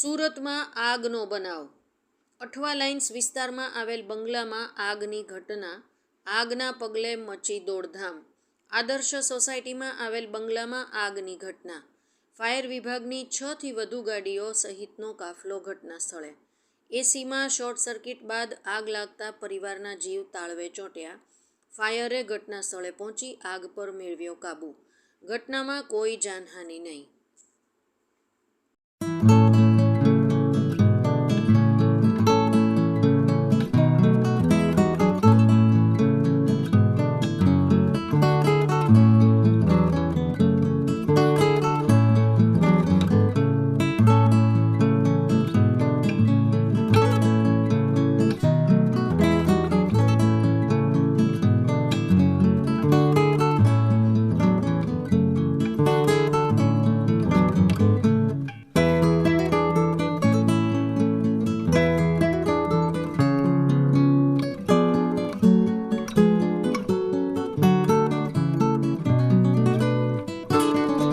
સુરતમાં આગનો બનાવ. અઠવા લાઇન્સ વિસ્તારમાં આવેલ બંગલામાં આગની ઘટના. આગના પગલે મચી દોડધામ. આદર્શ સોસાયટીમાં આવેલ બંગલામાં આગની ઘટના. ફાયર વિભાગની છથી વધુ ગાડીઓ સહિતનો કાફલો ઘટના સ્થળે એસીમાં શોર્ટ સર્કિટ બાદ આગ લાગતા પરિવારના જીવ તાળવે ચોંટ્યા. ફાયરે ઘટના સ્થળે પહોંચી આગ પર મેળવ્યો કાબૂ. ઘટનામાં કોઈ જાનહાનિ નહીં.